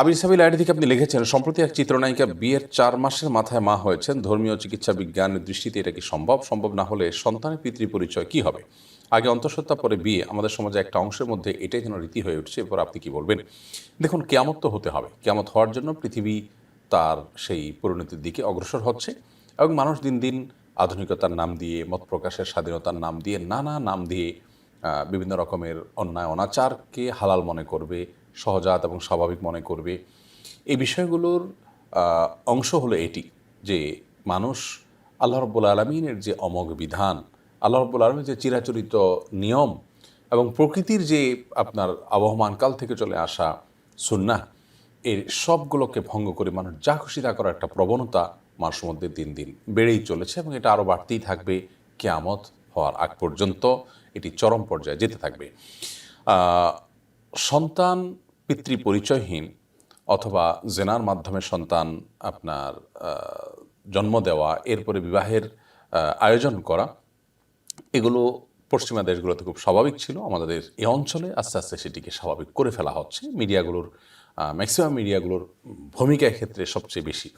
আবির সাবিল ID থেকে আপনি লিখেছেন, সম্প্রতি এক চিত্রনায়িকা বিয়ের চার মাসের মাথায় মা হয়েছেন। ধর্মীয় চিকিৎসা বিজ্ঞানের দৃষ্টিতে এটা কি সম্ভব? সম্ভব না হলে সন্তানের পিতৃ পরিচয় কি হবে? আগে অন্তঃসত্ত্বা, পরে বিয়ে। আমাদের সমাজে একটা অংশের মধ্যে এটাই যেন রীতি হয়ে উঠছে। এরপর আপনি কি বলবেন? দেখুন, কেয়ামত তো হতে হবে। কেয়ামত হওয়ার জন্য পৃথিবী তার সেই পরিণতির দিকে অগ্রসর হচ্ছে এবং মানুষ দিন দিন আধুনিকতার নাম দিয়ে, মত প্রকাশের স্বাধীনতার নাম দিয়ে, নানা নাম দিয়ে বিভিন্ন রকমের অন্যায়, অনাচারকে হালাল মনে করবে সহজাত এবং স্বাভাবিক মনে করবে। এই বিষয়গুলোর অংশ হলো এটি যে মানুষ আল্লাহ রব্বুল আলমিনের যে অমোঘ বিধান, আল্লাহ রব্বুল আলমীর যে চিরাচরিত নিয়ম এবং প্রকৃতির যে আপনার আবহমান কাল থেকে চলে আসা সুন্না এর সবগুলোকে ভঙ্গ করে মানুষ যা খুশি তা করার একটা প্রবণতা মানুষের মধ্যে দিন দিন বেড়েই চলেছে এবং এটা আরও বাড়তেই থাকবে কেয়ামত হওয়ার আগ পর্যন্ত এটি চরম পর্যায়ে যেতে থাকবে। সন্তান পিতৃ পরিচয়হীন অথবা জেনার মাধ্যমে সন্তান আপনার জন্ম দেওয়া, এরপরে বিবাহের আয়োজন করা, এগুলো পশ্চিমা দেশগুলোতে খুব স্বাভাবিক ছিল। আমাদের এই অঞ্চলে আস্তে আস্তে সেটিকে স্বাভাবিক করে ফেলা হচ্ছে। মিডিয়াগুলোর ম্যাক্সিমাম মিডিয়াগুলোর ভূমিকা ক্ষেত্রে সবচেয়ে বেশি।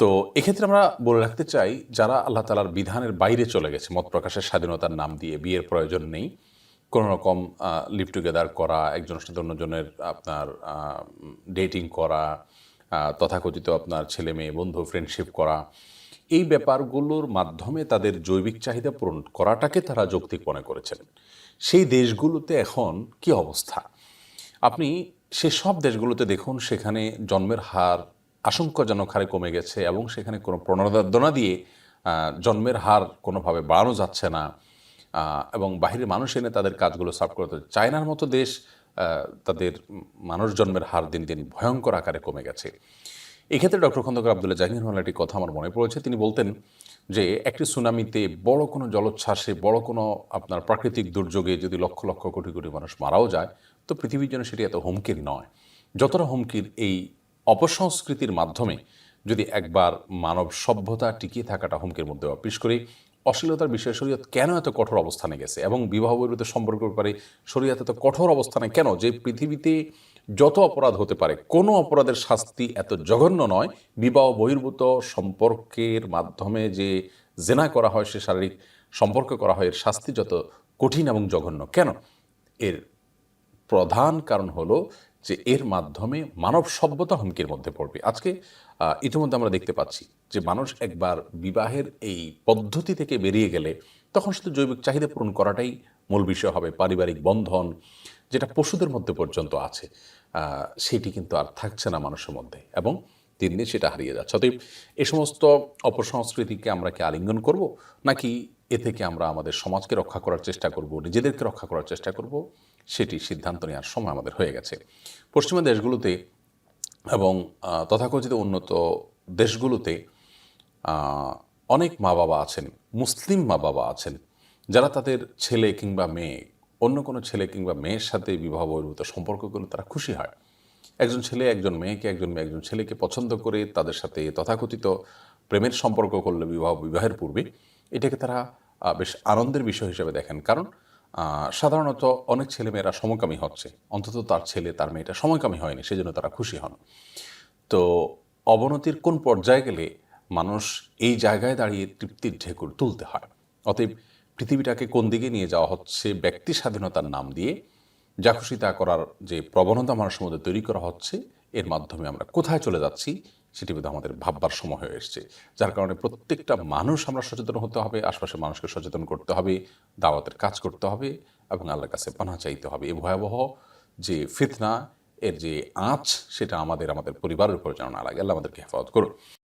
তো এক্ষেত্রে আমরা বলে রাখতে চাই, যারা আল্লাহ তালার বিধানের বাইরে চলে গেছে, মত প্রকাশের স্বাধীনতার নাম দিয়ে বিয়ের প্রয়োজন নেই কোনো রকম লিভ টুগেদার করা, একজনের সাথে অন্যজনের আপনার ডেটিং করা তথাকথিত আপনার ছেলে মেয়ে, বন্ধু ফ্রেন্ডশিপ করা, এই ব্যাপারগুলোর মাধ্যমে তাদের জৈবিক চাহিদা পূরণ করাটাকে তারা যৌক্তিক মনে করেছেন। সেই দেশগুলোতে এখন কি অবস্থা? আপনি সেসব দেশগুলোতে দেখুন, সেখানে জন্মের হার আশঙ্কাজনক হারে কমে গেছে এবং সেখানে কোনো প্রণোদনা দিয়ে জন্মের হার কোনোভাবে বাড়ানো যাচ্ছে না। এবং বাহিরের মানুষ এনে তাদের কাজগুলো সার্ভ করতে চায়নার মতো দেশ তাদের মানুষ জন্মের হার দিন দিন ভয়ঙ্কর আকারে কমে গেছে। এক্ষেত্রে ডক্টর খন্দকার আবদুল্লাহ জাহির রহমান একটি কথা আমার মনে পড়েছে। তিনি বলতেন যে, একটি সুনামিতে বড় কোনো জলোচ্ছ্বাসে, বড় কোনো আপনার প্রাকৃতিক দুর্যোগে যদি লক্ষ লক্ষ কোটি কোটি মানুষ মারাও যায়, তো পৃথিবীর জন্য সেটি এত হুমকির নয়। যতটা হুমকির এই অপসংস্কৃতির মাধ্যমে যদি একবার মানব সভ্যতা টিকিয়ে থাকাটা হুমকির মধ্যে অপিস করি অশ্লীলতার বিষয়ে শরীয়ত কেন এত কঠোর অবস্থানে গেছে? এবং বিবাহ বহির্ভূত সম্পর্কের ব্যাপারে শরীয়ত এত কঠোর অবস্থানে কেন? যে পৃথিবীতে যত অপরাধ হতে পারে, কোনো অপরাধের শাস্তি এত জঘন্য নয়। বিবাহ বহির্ভূত সম্পর্কের মাধ্যমে যে জেনা করা হয়, সে শারীরিক সম্পর্ক করা হয়, এর শাস্তি যত কঠিন এবং জঘন্য। কেন? এর প্রধান কারণ হলো যে এর মাধ্যমে মানব সভ্যতা হুমকির মধ্যে পড়বে। আজকে ইতিমধ্যে আমরা দেখতে পাচ্ছি যে মানুষ একবার বিবাহের এই পদ্ধতি থেকে বেরিয়ে গেলে তখন শুধু জৈবিক চাহিদা পূরণ করাটাই মূল বিষয় হবে, পারিবারিক বন্ধন যেটা পশুদের মধ্যে পর্যন্ত আছে সেটি কিন্তু আর থাকছে না মানুষের মধ্যে এবং দিন দিন সেটা হারিয়ে যাচ্ছে। অতএব এ সমস্ত অপসংস্কৃতিকে আমরা কি আলিঙ্গন করব নাকি এ থেকে আমরা আমাদের সমাজকে রক্ষা করার চেষ্টা করব, নিজেদেরকে রক্ষা করার চেষ্টা করব, সেটি সিদ্ধান্ত নেওয়ার সময় আমাদের হয়ে গেছে। পশ্চিমা দেশগুলোতে এবং তথাকথিত উন্নত দেশগুলোতে অনেক মা বাবা আছেন, মুসলিম মা বাবা আছেন, যারা তাদের ছেলে কিংবা মেয়ে, অন্য কোনো ছেলে কিংবা মেয়ের সাথে বিবাহ বহির্ভূত সম্পর্ক করলে তারা খুশি হয়। একজন ছেলে একজন মেয়েকে, একজন মেয়ে একজন ছেলেকে পছন্দ করে তাদের সাথে তথাকথিত প্রেমের সম্পর্ক করলে বিবাহ, বিবাহের পূর্বে এটাকে তারা বেশ আনন্দের বিষয় হিসেবে দেখেন। কারণ সাধারণত অনেক ছেলেমেয়েরা সমকামী হচ্ছে। অন্তত তার ছেলে, তার মেয়েটা সময়কামী হয়নি, সেজন্য তারা খুশি হন। তো অবনতির কোন পর্যায়ে গেলে মানুষ এই জায়গায় দাঁড়িয়ে তৃপ্তির ঢেকুর তুলতে হয়? অতএব পৃথিবীটাকে কোন দিকে নিয়ে যাওয়া হচ্ছে, ব্যক্তি স্বাধীনতার নাম দিয়ে যা খুশি তা করার যে প্রবণতা মানুষের মধ্যে তৈরি করা হচ্ছে, এর মাধ্যমে আমরা কোথায় চলে যাচ্ছি সেটি বোধহয় আমাদের ভাববার সময় হয়ে এসছে। যার কারণে প্রত্যেকটা মানুষ আমরা সচেতন হতে হবে, আশপাশের মানুষকে সচেতন করতে হবে, দাওয়াতের কাজ করতে হবে এবং আল্লাহর কাছে পানা চাইতে হবে। এই ভয়াবহ যে ফিতনা, এর যে আঁচ, সেটা আমাদের আমাদের পরিবারের উপর যেন না লাগে। আল্লাহ আমাদেরকে হেফাজত করুন।